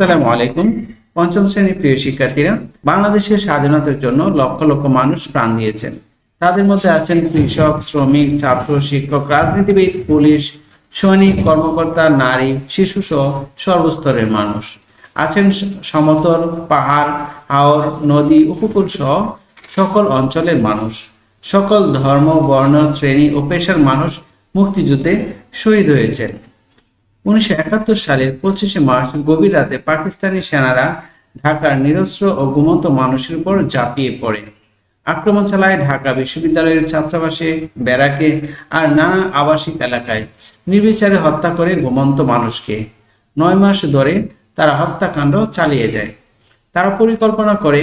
আসসালামু আলাইকুম। পঞ্চম শ্রেণির প্রিয় শিক্ষার্থীরা, বাংলাদেশের স্বাধীনতার জন্য লক্ষ লক্ষ মানুষ প্রাণ দিয়েছেন। তাদের মধ্যে আছেন কৃষক, শ্রমিক, ছাত্র, শিক্ষক, রাজনীতিবিদ, পুলিশ, সৈনিক, কর্মকর্তা, নারী, শিশু সহ সর্বস্তরের মানুষ। আছেন সমতল, পাহাড়, হাওর, নদী, উপকূল সহ সকল অঞ্চলের মানুষ। সকল ধর্ম, বর্ণ, শ্রেণি ও পেশার মানুষ মুক্তিযুদ্ধে শহীদ হয়েছেন। উনিশশো একাত্তর সালের পঁচিশে মার্চ, গভীর রাতে পাকিস্তানি সেনারা ঢাকার নিরস্ত্র ও ঘুমন্ত মানুষের উপর ঝাঁপিয়ে পড়ে। আক্রমণ চালায় ঢাকা বিশ্ববিদ্যালয়ের ছাত্রাবাসে, ব্যারাকে আর নানা আবাসিক এলাকায়। নির্বিচারে হত্যা করে ঘুমন্ত মানুষকে। নয় মাস ধরে তারা হত্যাকাণ্ড চালিয়ে যায়। তারা পরিকল্পনা করে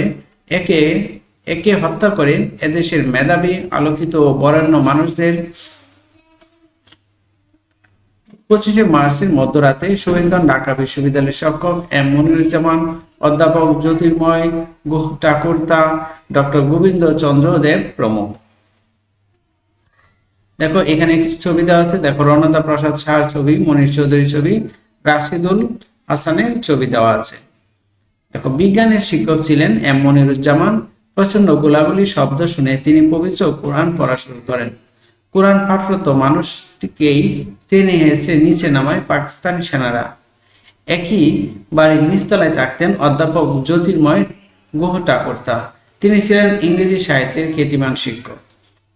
একে একে হত্যা করে এদেশের মেধাবী, আলোকিত ও বরেণ্য মানুষদের পঁচিশে মার্চের মধ্যরাতে হন ঢাকা বিশ্ববিদ্যালয়ের শিক্ষক এম মনিরুজ্জামান, অধ্যাপক জ্যোতির্ময় গুহ ঠাকুরতা ডক্টর গোবিন্দ চন্দ্র দেব প্রমুখ। দেখো, এখানে কিছু ছবি দেওয়া আছে। দেখো, রণদা প্রসাদ সাহার ছবি, মনীষ চৌধুরীর ছবি, রাশিদুল হাসানের ছবি দেওয়া আছে। দেখো, বিজ্ঞানের শিক্ষক ছিলেন এম মনিরুজ্জামান। প্রচণ্ড গোলাগুলি শব্দ শুনে তিনি পবিত্র কোরআন পড়া শুরু করেন। কোরআন পাঠরত মানুষটিকেই টেনে হেসে নিচে নামায় পাকিস্তানি সেনারা। একই বাড়ির নিচতলায় থাকতেন অধ্যাপক জ্যোতির্ময় গুহ ঠাকুরতা তিনি ছিলেন ইংরেজি সাহিত্যের খ্যাতিমান শিক্ষক।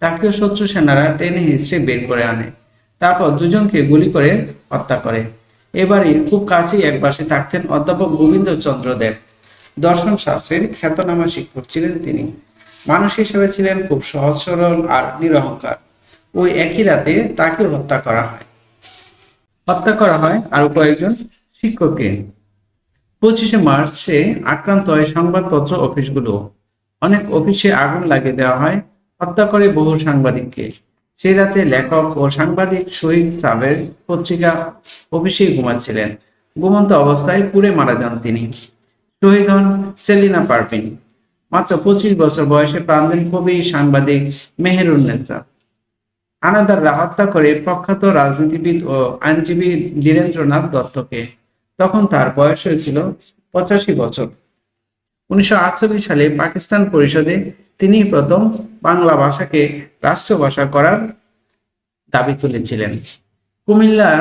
তাকেও শত্রু সেনারা টেনে হিসড়ে বের করে আনে। তারপর দুজনকে গুলি করে হত্যা করে। এবারই খুব কাছেই এক পাশে থাকতেন অধ্যাপক গোবিন্দ চন্দ্র দেব। দর্শন শাস্ত্রের খ্যাতনামা শিক্ষক ছিলেন তিনি। মানুষ হিসেবে ছিলেন খুব সহজ সরল আর নিরহংকার। ওই একই রাতে তাকে হত্যা করা হয়। হত্যা করা হয় আরও কয়েকজন শিক্ষককে। পঁচিশে মার্চে আক্রান্ত হয় সংবাদপত্র অফিসগুলো। অনেক অফিসে আগুন লাগিয়ে দেওয়া হয়, হত্যা করে বহু সাংবাদিককে। সেই রাতে লেখক ও সাংবাদিক শহীদ সাবের পত্রিকা অফিসেই ঘুমাচ্ছিলেন। ঘুমন্ত অবস্থায় পুড়ে মারা যান তিনি। শহীদ হন সেলিনা পারভিন। মাত্র পঁচিশ বছর বয়সে প্রাণ দেন কবি, সাংবাদিক মেহেরুন্নেসা আনাদাররা হত্যা করে প্রখ্যাত রাজনীতিবিদ ও আইনজীবী ধীরেন্দ্রনাথ দত্তকে। তখন তার বয়স হয়েছিল পঁচাশি বছর। উনিশশো আটচল্লিশ সালে পাকিস্তান পরিষদে তিনি প্রথম বাংলা ভাষাকে রাষ্ট্রভাষা করার দাবি তুলেছিলেন। কুমিল্লার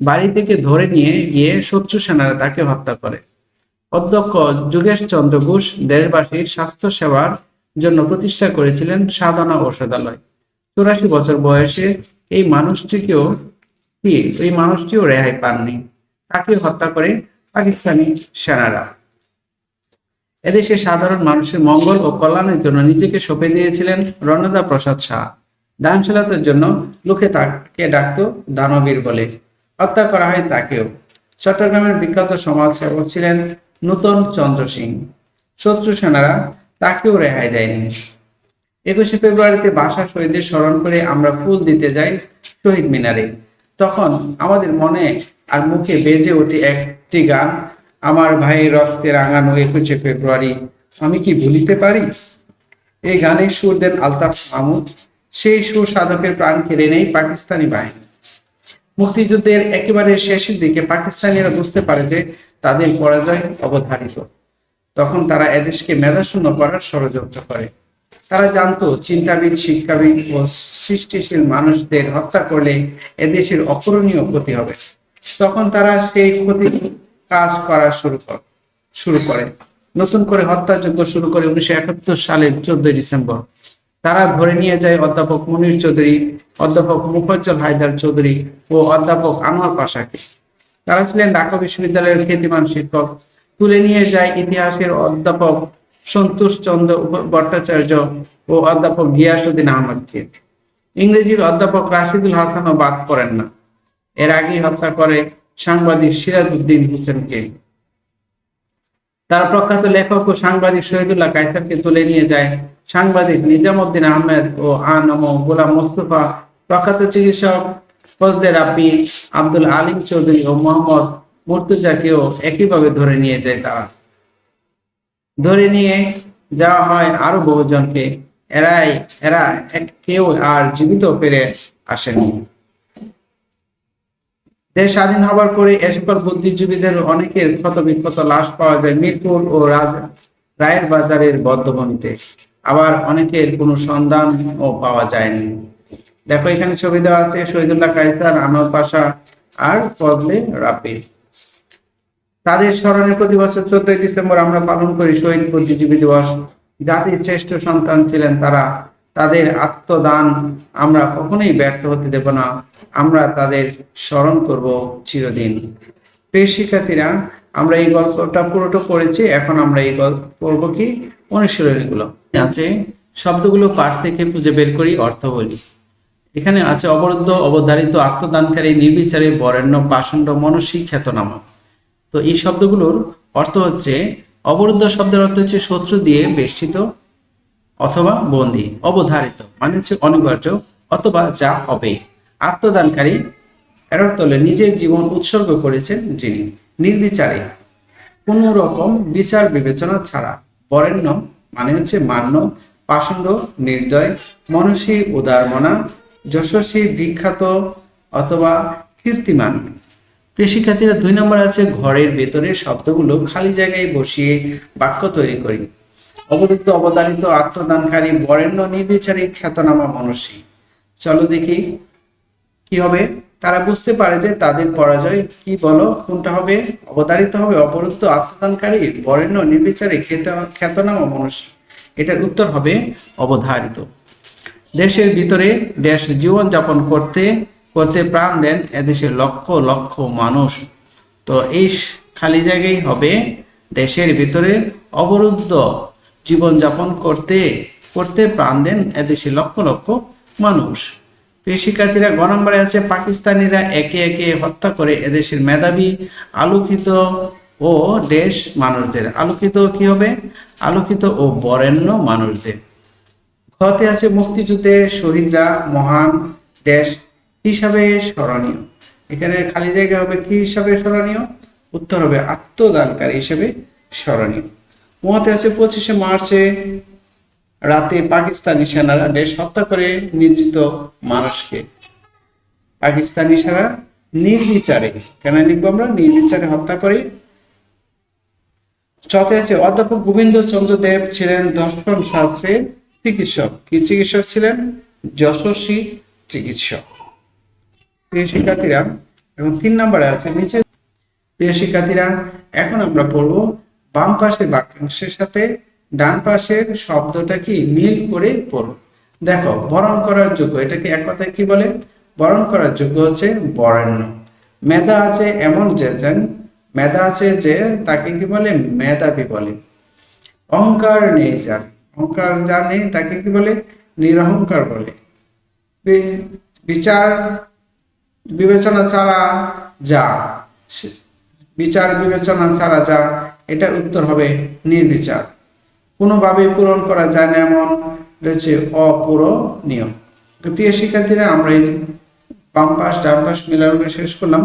বাড়ি থেকে ধরে নিয়ে গিয়ে শত্রু সেনারা তাকে হত্যা করে। অধ্যক্ষ যোগেশ চন্দ্র ঘোষ দেশবাসীর স্বাস্থ্য সেবার জন্য প্রতিষ্ঠা করেছিলেন সাধনা ঔষধালয় চুরাশি বছর বয়সে এই মানুষটিকেও কি, এই মানুষটিও রেহাই পাননি। তাকে হত্যা করে? পাকিস্তানি সেনারা। এদেশে সাধারণ মানুষের মঙ্গল ও কল্যাণের জন্য নিজেকে সঁপে দিয়েছিলেন রণদা প্রসাদ শাহ। দানশীলতার জন্য লোকে তাকে ডাকতো দানবীর বলে। হত্যা করা হয় তাকেও। চট্টগ্রামের বিখ্যাত সমাজসেবক ছিলেন নূতন চন্দ্র সিং। শত্রু সেনারা তাকেও রেহাই দেয়নি। একুশে ফেব্রুয়ারিতে বাসা শহীদদের স্মরণ করে আমরা ফুল দিতে যাই শহীদ মিনারে। তখন আমাদের মনে আর মুখে বেজে ওঠে একটি গান, আমার ভাই রক্তে রাঙানো একুশে ফেব্রুয়ারি, আমি কি ভুলিতে পারি? এই গানের সুর দেন আলতাফ মাহমুদ। সেই সুর সাধকের প্রাণ কেড়ে নেই পাকিস্তানি বাহিনী। মুক্তিযুদ্ধের একেবারে শেষের দিকে পাকিস্তানিরা বুঝতে পারে যে তাদের পরাজয় অবধারিত। তখন তারা এদেশকে মেধাশূন্য করার ষড়যন্ত্র করে। তারা জানতো চিন্তাবিদ, শিক্ষাবিদ ও সৃষ্টিশীল মানুষদের হত্যা করলে এদেশের অপূরণীয় ক্ষতি হবে। তখন তারা সেই ক্ষতি কাজ করা শুরু কর শুরু করে। নতুন করে হত্যাযজ্ঞ শুরু করে উনিশশো একাত্তর সালের চোদ্দই ডিসেম্বর। তারা ধরে নিয়ে যায় অধ্যাপক মনির চৌধুরী, অধ্যাপক মুফজ্জল হায়দার চৌধুরী ও অধ্যাপক আনোয়ার পাশাকে। তারা ছিলেন ঢাকা বিশ্ববিদ্যালয়ের খ্যাতিমান শিক্ষক। তুলে নিয়ে যায় ইতিহাসের অধ্যাপক সন্তোষ চন্দ্র ভট্টাচার্য ও অধ্যাপক গিয়াসুদ্দিন আহমদকে ইংরেজির অধ্যাপক রাশিদুল হাসানও বাদ করেন না। এর আগেই হত্যা করে সাংবাদিক সিরাজউদ্দিন হোসেনকে। তারা প্রখ্যাত লেখক ও সাংবাদিক শহীদুল্লাহ কায়সারকে তুলে নিয়ে যায় সাংবাদিক নিজামুদ্দিন আহমেদ ও আনম গোলাম মোস্তফা। প্রখ্যাত চিকিৎসক ফজলে রাব্বি, আব্দুল আলিম চৌধুরী ও মোহাম্মদ মুর্তুজাকেও একইভাবে ধরে নিয়ে যায় তারা। ধরে নিয়ে যাওয়া হয় আরও বহুজনকে। এরাই, এরা কেউ আর জীবিত ফিরে আসেনি। দেশ স্বাধীন হবার পরে এ সকল বুদ্ধিজীবীদের অনেকের ক্ষত বিক্ষত লাশ পাওয়া যায় মিরপুর ও রাজ রায়ের বাজারের বদ্ধভূমিতে। আবার অনেকের কোনো সন্ধান ও পাওয়া যায়নি। দেখো এখানে ছবি দেওয়া আছে, শহীদুল্লাহ কাইসার আনোয়ার পাশা আর ফজলে রাপি তাদের স্মরণে প্রতি বছর চোদ্দই ডিসেম্বর আমরা পালন করি শহীদ বুদ্ধিজীবী দিবস। জাতির শ্রেষ্ঠ সন্তান ছিলেন তারা, তাদের আত্মদান আমরা কখনোই ব্যর্থ হতে দেব না। আমরা তাদের স্মরণ করব চিরদিন। প্রিয় শিক্ষার্থীরা, আমরা এই গল্পটা পুরোটা পড়েছি। এখন আমরা এই গল্প পড়ব কি? অনুশীলনীগুলো। আছে শব্দগুলো পাঠ থেকে খুঁজে বের করি, অর্থ বলি। এখানে আছে অবরুদ্ধ, অবধারিত, আত্মদানকারী, নির্বিচারে, বরেণ্য, পাষণ্ড মনস্বী খ্যাতনামা। তো এই শব্দগুলোর অর্থ হচ্ছে অবরুদ্ধ শব্দের অর্থ হচ্ছে শত্রু দিয়ে বেষ্টিত অথবা বন্দি, অবধারিত মানে হচ্ছে অনিবার্য অথবা যা হবে। আত্মদানকারী এর হলো নিজের জীবন উৎসর্গ করেছেন যিনি। নির্বিচারে কোনো রকম বিচার বিবেচনা ছাড়া বরেণ্য মানে হচ্ছে মান্য, পাষণ্ড, নির্দয়, মনসী, উদারমনা, যশস্বী, বিখ্যাত অথবা কীর্তিমান। প্রিয় শিক্ষার্থীরা, দুই নম্বর আছে ঘরের ভেতরের শব্দগুলো খালি জায়গায় বসিয়ে বাক্য তৈরি করি। অবরুদ্ধ অবদানিত, আত্মদানকারী, বরেণ্য, নির্বিচারী, খ্যাতনামা মনস্বী। চলো দেখি কি হবে। তারা বুঝতে পারে যে তাদের পরাজয় কি বলো, কোনটা হবে? অবতারিত হবে, অবরুদ্ধ, আত্মদানকারী, বরেণ্য, নির্বিচারে, খ্যাত- খ্যাতনামা মনুষ্য এটার উত্তর হবে অবধারিত। দেশের ভিতরে দেশ জীবন যাপন করতে করতে প্রাণ দেন এদেশের লক্ষ লক্ষ মানুষ। তো এই খালি জায়গায় হবে দেশের ভিতরে অবরুদ্ধ জীবনযাপন করতে করতে প্রাণ দেন এদেশে লক্ষ লক্ষ মানুষ। শিক্ষার্থীরা গ আছে, পাকিস্তানিরা একে একে হত্যা করে এদেশের মেধাবী, আলোকিত ও দেশ মানুষদের। আলোকিত কি হবে? আলোকিত ও বরেণ্য মানুষদের। খতে আছে মুক্তিযুদ্ধে শহীদরা মহান দেশ হিসাবে স্মরণীয়। এখানে খালি জায়গা হবে কি হিসাবে স্মরণীয়? উত্তর হবে আত্মদানকারী হিসেবে স্মরণীয়। মহাতে আছে পঁচিশে মার্চে রাতে পাকিস্তানি সেনারা দেশ হত্যা করে নির্যাতিত মানুষকে। পাকিস্তানি সেনা নির্বিচারে, কেন লিখব আমরা? নির্বিচারে হত্যা করে। চতে আছে অধ্যাপক গোবিন্দ চন্দ্র দেব ছিলেন দর্শন শাস্ত্রের চিকিৎসক। কি চিকিৎসক ছিলেন? যশস্বী চিকিৎসক। প্রিয় শিক্ষার্থীরা, এবং তিন নম্বরে আছে নিচে। প্রিয় শিক্ষার্থীরা, এখন আমরা পড়ব বাম পাশের বাক্যাংশের সাথে ডান পাশের শব্দটা কি মিল করে পড়ব। দেখো, বরণ করার যোগ্য, এটাকে এক কথায় কি বলে? বরণ করার যোগ্য হচ্ছে বরেণ্য। মেধা আছে এমন যে যেন, মেধা আছে যে তাকে কি বলে? মেধাবী বলে। অহংকার নেই যার, অহংকার যার নেই তাকে কি বলে? নিরহংকার বলে। বিচার বিবেচনা ছাড়া যা বিচার বিবেচনা ছাড়া যা, এটার উত্তর হবে নির্বিচার। কোনোভাবে পূরণ করা যায় না এমন রয়েছে অপূরণীয়। প্রিয় শিক্ষার্থীরা, আমরা এই বাম পাশ, ডান শেষ করলাম।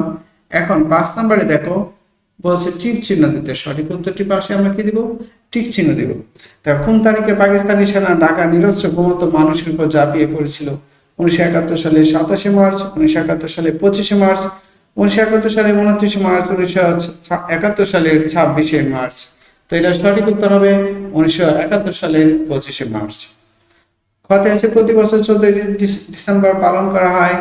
এখন পাঁচ নম্বরে দেখো, বলছে টিক চিহ্ন দিতে। সঠিক উত্তরটি পাশে আমরা কি দিব? টিক চিহ্ন দিব। দেখো কোন তারিখে পাকিস্তানি সেনা ঢাকা নিরস্ত্র মানুষের উপর ঝাঁপিয়ে পড়েছিল। উনিশশো একাত্তর সালে সাতাশে মার্চ, উনিশশো একাত্তর সালে পঁচিশে মার্চ, উনিশশো একাত্তর সালে উনত্রিশে মার্চ, উনিশশো একাত্তর সালের ছাব্বিশে মার্চ। তো এটা সঠিক উত্তর হবে উনিশশো একাত্তর সালের পঁচিশে মার্চ। খতে আছে প্রতি বছর চোদ্দই ডিসেম্বর পালন করা হয়।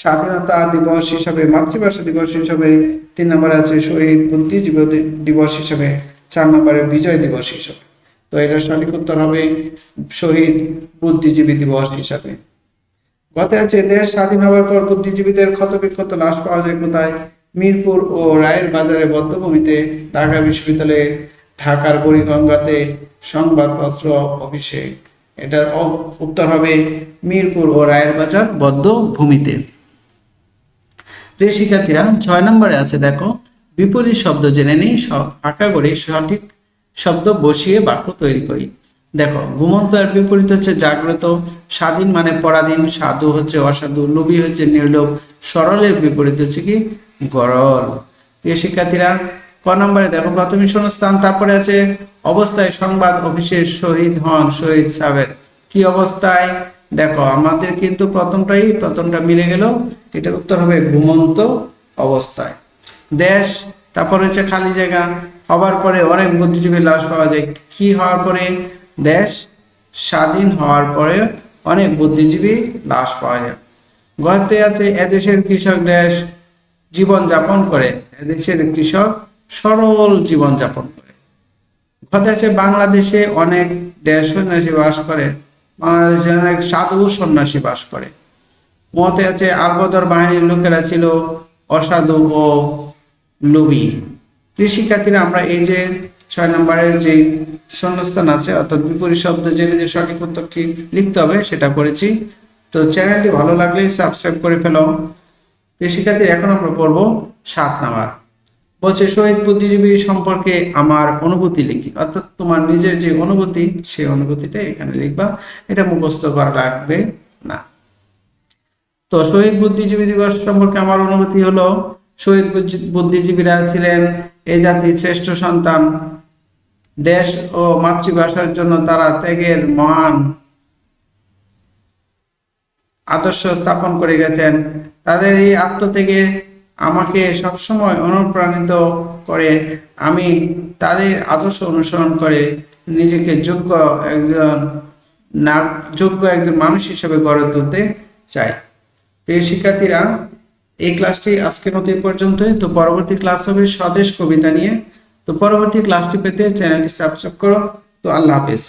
স্বাধীনতা দিবস হিসাবে, মাতৃভাষা দিবস হিসাবে। তিন নম্বরে আছে শহীদ বুদ্ধিজীবী দিবস হিসাবে। চার নম্বরে বিজয় দিবস হিসাবে। তো এটা সঠিক উত্তর হবে শহীদ বুদ্ধিজীবী দিবস হিসাবে। আছে, দেশ স্বাধীন হওয়ার পর বুদ্ধিজীবীদের ক্ষতবিক্ষত লাশ পাওয়া যায় কোথায়? মিরপুর ও রায়ের বাজারে বদ্ধভূমিতে ঢাকা বিশ্ববিদ্যালয়ে ঢাকার বুড়িগঙ্গাতে সংবাদপত্র অফিসে এটার উত্তর হবে মিরপুর ও রায়ের বাজার বদ্ধভূমিতে। প্রিয় শিক্ষার্থীরা, ছয় নম্বরে আছে দেখো, বিপরীত শব্দ জেনে নিই ফাঁকা করে সঠিক শব্দ বসিয়ে বাক্য তৈরি করি। দেখো, ঘুমন্ত এর বিপরীত হচ্ছে জাগ্রত, স্বাধীন মানে পরাধীন, সাধু হচ্ছে অসাধু, লোভী হচ্ছে নির্লোভ সরলের বিপরীত হচ্ছে কি? গরল। প্রিয় শিক্ষার্থীরা, ক নম্বরে দেখো প্রাথমিক শূন্যস্থান তারপরে আছে অবস্থায় সংবাদ অফিসের শহীদ হন, শহীদ সাহেব কি অবস্থায়? দেখো, আমাদের কিন্তু প্রথমটাই, প্রথমটা মিলে গেল, এটার উত্তর হবে ঘুমন্ত অবস্থায়। দেশ, তারপর হচ্ছে খালি জায়গা, হবার পরে অনেক বুদ্ধিজীবীর লাশ পাওয়া যায়। কি হওয়ার পরে? দেশ স্বাধীন হওয়ার পরে অনেক বুদ্ধিজীবী লাশ পাওয়া যায়। গতে আছে এদেশের কৃষক দেশ জীবনযাপন করে। এদেশের কৃষক সরল জীবনযাপন করে। কথা আছে বাংলাদেশে অনেক দেশ সন্ন্যাসী বাস করে, বাংলাদেশে অনেক সাধু সন্ন্যাসী বাস করে। মতে আছে আলবদর বাহিনীর লোকেরা ছিল অসাধু ও লোভী। কৃষিকাতিরা আমরা এই যে ছয় নম্বরের যে শূন্যস্থান আছে, অর্থাৎ বিপরীত শব্দ জেনে যে সঠিক উত্তরটি লিখতে হবে, সেটা করেছি। তো চ্যানেলটি ভালো লাগলে সাবস্ক্রাইব করে ফেলো। কৃষিকাতির এখন আমরা পড়ব সাত নাম্বার। বলছে, শহীদ বুদ্ধিজীবী সম্পর্কে আমার অনুভূতি লিখি। অর্থাৎ তোমার নিজের যে অনুভূতি সেই অনুভূতিটা এখানে লিখবা। এটা মুখস্থ করা লাগবে না। তো শহীদ বুদ্ধিজীবী দিবস সম্পর্কে আমার অনুভূতি হলো শহীদ বুদ্ধিজীবীরা ছিলেন এই জাতির শ্রেষ্ঠ সন্তান। দেশ ও মাতৃভাষার জন্য তারা ত্যাগের মহান আদর্শ স্থাপন করে গেছেন। তাদের এই আত্মত্যাগে আমাকে সবসময় অনুপ্রাণিত করে। আমি তাদের আদর্শ অনুসরণ করে নিজেকে যোগ্য একজন যোগ্য একজন মানুষ হিসেবে গড়ে তুলতে চাই। প্রিয় শিক্ষার্থীরা এই ক্লাসটি আজকের মতো এই পর্যন্তই। তো পরবর্তী ক্লাস হবে স্বদেশ কবিতা নিয়ে। তো পরবর্তী ক্লাসটি পেতে চ্যানেলটি সাবস্ক্রাইব করো। তো আল্লাহ হাফেজ।